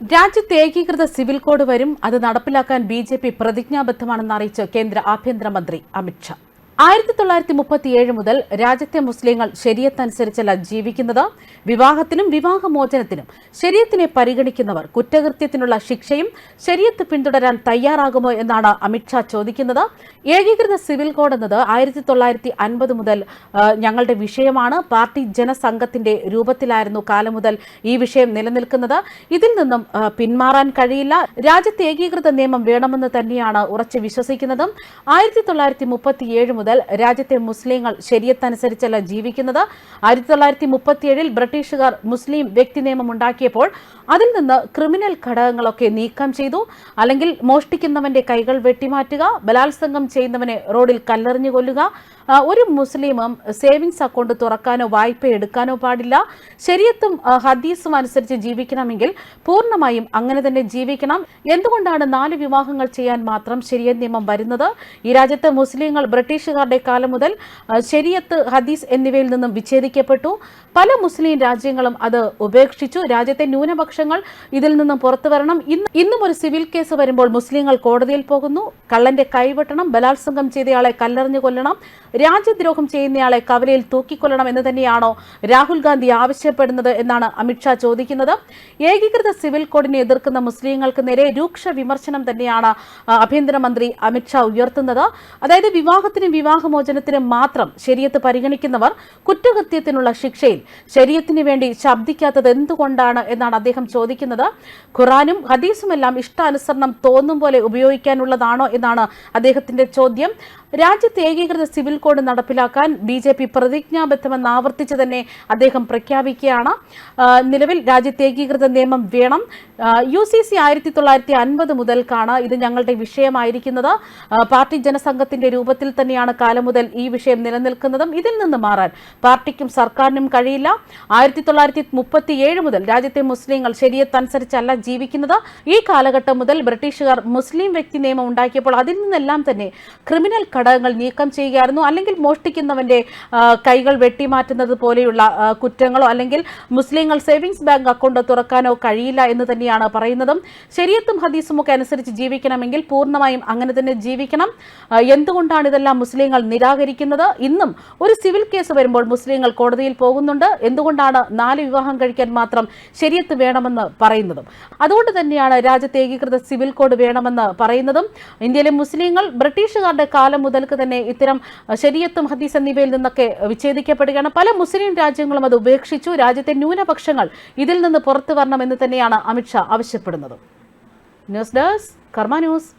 രാജ്യത്ത് ഏകീകൃത civil code വരും. അത് നടപ്പിലാക്കാൻ ബി ജെ പി പ്രതിജ്ഞാബദ്ധമാണെന്ന് അറിയിച്ച് കേന്ദ്ര ആഭ്യന്തരമന്ത്രി അമിത്ഷാ ആയിരത്തി തൊള്ളായിരത്തി മുപ്പത്തിയേഴ് മുതൽ രാജ്യത്തെ മുസ്ലിങ്ങൾ ശരീരത്തനുസരിച്ചല്ല ജീവിക്കുന്നത്. വിവാഹത്തിനും വിവാഹമോചനത്തിനും ശരീരത്തിനെ പരിഗണിക്കുന്നവർ കുറ്റകൃത്യത്തിനുള്ള ശിക്ഷയും ശരീരത്ത് പിന്തുടരാൻ തയ്യാറാകുമോ എന്നാണ് അമിത്ഷാ ചോദിക്കുന്നത്. ഏകീകൃത സിവിൽ കോഡ് എന്നത് ആയിരത്തി തൊള്ളായിരത്തി അൻപത് മുതൽ ഞങ്ങളുടെ വിഷയമാണ്. പാർട്ടി ജനസംഘത്തിന്റെ രൂപത്തിലായിരുന്നു കാലം മുതൽ ഈ വിഷയം നിലനിൽക്കുന്നത്. ഇതിൽ നിന്നും പിന്മാറാൻ കഴിയില്ല. രാജ്യത്തെ ഏകീകൃത നിയമം വേണമെന്ന് തന്നെയാണ് ഉറച്ചു വിശ്വസിക്കുന്നതും. ആയിരത്തി തൊള്ളായിരത്തി മുപ്പത്തിയേഴ് മുതൽ രാജ്യത്തെ മുസ്ലിങ്ങൾ ശരിയത്തനുസരിച്ചല്ല ജീവിക്കുന്നത്. ആയിരത്തി തൊള്ളായിരത്തി മുപ്പത്തിയേഴിൽ ബ്രിട്ടീഷുകാർ മുസ്ലിം വ്യക്തി നിയമം ഉണ്ടാക്കിയപ്പോൾ അതിൽ നിന്ന് ക്രിമിനൽ ഘടകങ്ങളൊക്കെ നീക്കം ചെയ്തു. അല്ലെങ്കിൽ മോഷ്ടിക്കുന്നവന്റെ കൈകൾ വെട്ടിമാറ്റുക ബലാത്സംഗം ചെയ്യുന്നവനെ റോഡിൽ കല്ലെറിഞ്ഞു കൊല്ലുക ഒരു മുസ്ലിമും സേവിങ്സ് അക്കൗണ്ട് തുറക്കാനോ വായ്പ എടുക്കാനോ പാടില്ല. ശരിയത്തും ഹദീസും അനുസരിച്ച് ജീവിക്കണമെങ്കിൽ പൂർണമായും അങ്ങനെ തന്നെ ജീവിക്കണം. എന്തുകൊണ്ടാണ് നാല് വിവാഹങ്ങൾ ചെയ്യാൻ മാത്രം ശരിയ നിയമം വരുന്നത്? ഈ രാജ്യത്ത് മുസ്ലിങ്ങൾ ബ്രിട്ടീഷുകാരുടെ കാലം മുതൽ ശരിയത്ത് ഹദീസ് എന്നിവയിൽ നിന്നും വിച്ഛേദിക്കപ്പെട്ടു. പല മുസ്ലിം രാജ്യങ്ങളും അത് ഉപേക്ഷിച്ചു. രാജ്യത്തെ ന്യൂനപക്ഷങ്ങൾ ഇതിൽ നിന്നും പുറത്തു വരണം. ഇന്ന് ഇന്നും ഒരു സിവിൽ കേസ് വരുമ്പോൾ മുസ്ലിങ്ങൾ കോടതിയിൽ പോകുന്നു. കള്ളന്റെ കൈവെട്ടണം. ബലാത്സംഗം ചെയ്തയാളെ കല്ലെറിഞ്ഞു കൊല്ലണം. രാജ്യദ്രോഹം ചെയ്യുന്നയാളെ കവലയിൽ തൂക്കിക്കൊല്ലണം എന്ന് തന്നെയാണോ രാഹുൽ ഗാന്ധി ആവശ്യപ്പെടുന്നത് എന്നാണ് അമിത്ഷാ ചോദിക്കുന്നത്. ഏകീകൃത സിവിൽ കോഡിനെ എതിർക്കുന്ന മുസ്ലിങ്ങൾക്ക് നേരെ രൂക്ഷ വിമർശനം തന്നെയാണ് ആഭ്യന്തരമന്ത്രി അമിത്ഷാ ഉയർത്തുന്നത്. അതായത് വിവാഹത്തിനും വിവാഹമോചനത്തിനും മാത്രം ശരീരത്ത് പരിഗണിക്കുന്നവർ കുറ്റകൃത്യത്തിനുള്ള ശിക്ഷയിൽ ശരീരത്തിന് വേണ്ടി ശബ്ദിക്കാത്തത് എന്തുകൊണ്ടാണ് എന്നാണ് അദ്ദേഹം ചോദിക്കുന്നത്. ഖുറാനും ഹദീസുമെല്ലാം ഇഷ്ടാനുസരണം തോന്നും പോലെ ഉപയോഗിക്കാനുള്ളതാണോ എന്നാണ് അദ്ദേഹത്തിന്റെ ചോദ്യം. രാജ്യത്ത് ഏകീകൃത സിവിൽ കോഡ് നടപ്പിലാക്കാൻ ബി ജെ പി പ്രതിജ്ഞാബദ്ധമെന്ന് ആവർത്തിച്ച് തന്നെ അദ്ദേഹം പ്രഖ്യാപിക്കുകയാണ്. നിലവിൽ രാജ്യത്ത് ഏകീകൃത നിയമം വേണം. യു സി സി ആയിരത്തി തൊള്ളായിരത്തി അൻപത് മുതൽക്കാണ് ഇത് ഞങ്ങളുടെ വിഷയമായിരിക്കുന്നത്. പാർട്ടി ജനസംഘത്തിന്റെ രൂപത്തിൽ തന്നെയാണ് കാലം മുതൽ ഈ വിഷയം നിലനിൽക്കുന്നതും ഇതിൽ നിന്ന് മാറാൻ പാർട്ടിക്കും സർക്കാരിനും കഴിയില്ല. ആയിരത്തി തൊള്ളായിരത്തി മുപ്പത്തിയേഴ് മുതൽ രാജ്യത്തെ മുസ്ലിങ്ങൾ ശരീരത്തനുസരിച്ചല്ല ജീവിക്കുന്നത്. ഈ കാലഘട്ടം മുതൽ ബ്രിട്ടീഷുകാർ മുസ്ലിം വ്യക്തി നിയമം ഉണ്ടാക്കിയപ്പോൾ അതിൽ നിന്നെല്ലാം തന്നെ ക്രിമിനൽ ഘടകങ്ങൾ നീക്കം ചെയ്യുകയായിരുന്നു. അല്ലെങ്കിൽ മോഷ്ടിക്കുന്നവന്റെ കൈകൾ വെട്ടിമാറ്റുന്നത് പോലെയുള്ള കുറ്റങ്ങളോ അല്ലെങ്കിൽ മുസ്ലിങ്ങൾ സേവിങ്സ് ബാങ്ക് അക്കൗണ്ട് തുറക്കാനോ കഴിയില്ല എന്ന് തന്നെയാണ് പറയുന്നതും. ശരിയത്തും ഹദീസും ഒക്കെ അനുസരിച്ച് ജീവിക്കണമെങ്കിൽ പൂർണമായും അങ്ങനെ തന്നെ ജീവിക്കണം. എന്തുകൊണ്ടാണ് ഇതെല്ലാം മുസ്ലിങ്ങൾ നിരാകരിക്കുന്നത്? ഇന്നും ഒരു സിവിൽ കേസ് വരുമ്പോൾ മുസ്ലിങ്ങൾ കോടതിയിൽ പോകുന്നുണ്ട്. എന്തുകൊണ്ടാണ് നാല് വിവാഹം കഴിക്കാൻ മാത്രം ശരിയത്ത് വേണമെന്ന് പറയുന്നതും? അതുകൊണ്ട് തന്നെയാണ് രാജ്യത്ത് ഏകീകൃത സിവിൽ കോഡ് വേണമെന്ന് പറയുന്നതും. ഇന്ത്യയിലെ മുസ്ലിങ്ങൾ ബ്രിട്ടീഷുകാരുടെ കാലം മുതൽക്ക് തന്നെ ഇത്തരം ശരിയത്തും ഹദീസ് എന്നിവയിൽ നിന്നൊക്കെ വിച്ഛേദിക്കപ്പെടുകയാണ്. പല മുസ്ലിം രാജ്യങ്ങളും അത് ഉപേക്ഷിച്ചു. രാജ്യത്തെ ന്യൂനപക്ഷങ്ങൾ ഇതിൽ നിന്ന് പുറത്തു വരണമെന്ന് തന്നെയാണ് അമിത്ഷാ ആവശ്യപ്പെടുന്നത്. ന്യൂസ് ഡെസ്ക് കർമ്മ ന്യൂസ്.